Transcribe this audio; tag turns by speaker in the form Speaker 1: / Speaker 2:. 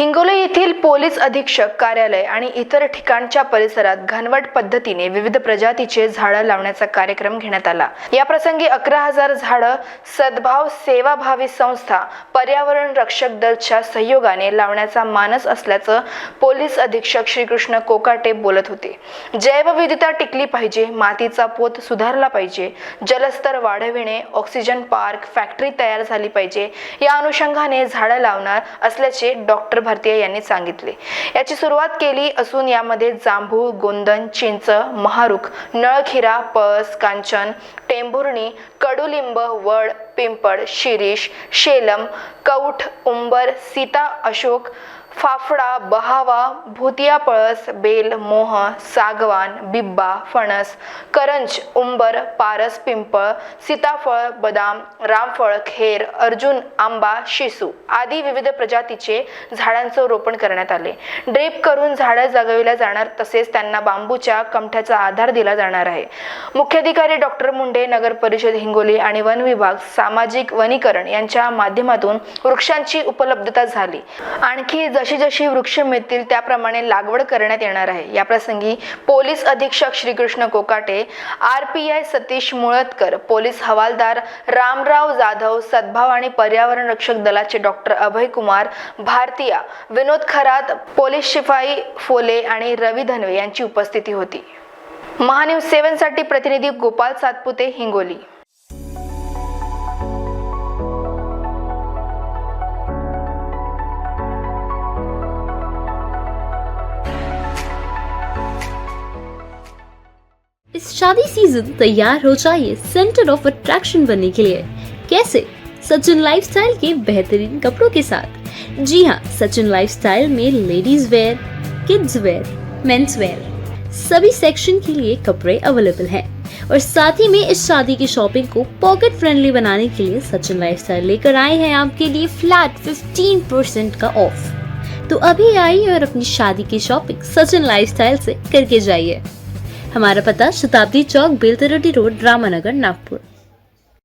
Speaker 1: हिंगोली येथील पोलीस अधीक्षक कार्यालय आणि इतर ठिकाणच्या परिसरात घनवट पद्धतीने विविध प्रजातीचे झाडं लावण्याचा कार्यक्रम घेण्यात आला. या प्रसंगी अकरा हजार झाडं सद्भाव सेवाभावी संस्था पर्यावरण रक्षक दलच्या सहयोगाने लावण्याचा मानस असल्याचं पोलीस अधीक्षक श्रीकृष्ण कोकाटे बोलत होते. जैवविविधता टिकली पाहिजे मातीचा पोत सुधारला पाहिजे जलस्तर वाढविणे ऑक्सिजन पार्क फॅक्टरी तयार झाली पाहिजे या अनुषंगाने झाडं लावणार असल्याचे डॉक्टर भारतीय यांनी सांगितले. याची सुरुवात केली असून यामध्ये जांभूळ गोंदन चिंच महारुख नळखिरा पळस कांचन टेंभुर्णी कडुलिंब वड पिंपळ शिरीष शेलम कौठ उंबर सीता अशोक फाफडा बहावा भुतिया पळस बेल मोह सागवान बिब्बा फणस करंज उंबर पारस पिंपळ सीताफळ बदाम रामफळ खेर अर्जुन आंबा शिसू आदी विविध प्रजातीचे झाडांचं रोपण करण्यात आले. ड्रेप करून झाडं जगविल्या जाणार तसेच त्यांना बांबूच्या कमठ्याचा आधार दिला जाणार आहे. मुख्याधिकारी डॉक्टर मुंडे नगर परिषद हिंगोली आणि वन विभाग सामाजिक वनीकरण यांच्या माध्यमातून वृक्षांची उपलब्धता झाली. आणखी जशी जशी वृक्ष मिळतील त्याप्रमाणे लागवड करण्यात येणार आहे. याप्रसंगी पोलीस अधीक्षक Shrikrishna Kokate R P I Satish Mulatkar police हवालदार रामराव जाधव सद्भाव आणि पर्यावरण रक्षक दलाचे डॉक्टर अभय कुमार भारतीया विनोद खरात पोलीस शिपाई फोले आणि रवी धनवे यांची उपस्थिती होती. महान्यूज सेव्हनसाठी प्रतिनिधी गोपाल सातपुते हिंगोली.
Speaker 2: इस शादी सीज़न तैयार हो जाइए सेंटर ऑफ़ अट्रैक्शन बनने के लिए। कैसे? सचिन लाइफस्टाइल के बेहतरीन कपड़ों के साथ। जी हाँ सचिन लाइफस्टाइल में ladies wear kids wear mens wear सभी सेक्शन के लिए कपड़े अवेलेबल हैं। और साथ ही में इस शादी की शॉपिंग को पॉकेट फ्रेंडली बनाने के लिए सचिन लाइफस्टाइल लेकर आए हैं आपके लिए फ्लैट 15% का ऑफ़ तो अभी आइए और अपनी शादी की शॉपिंग सचिन लाइफस्टाइल से करके जाइए। हमारा पता शताब्दी चौक बेलतरडी रोड, रामानगर, नागपुर।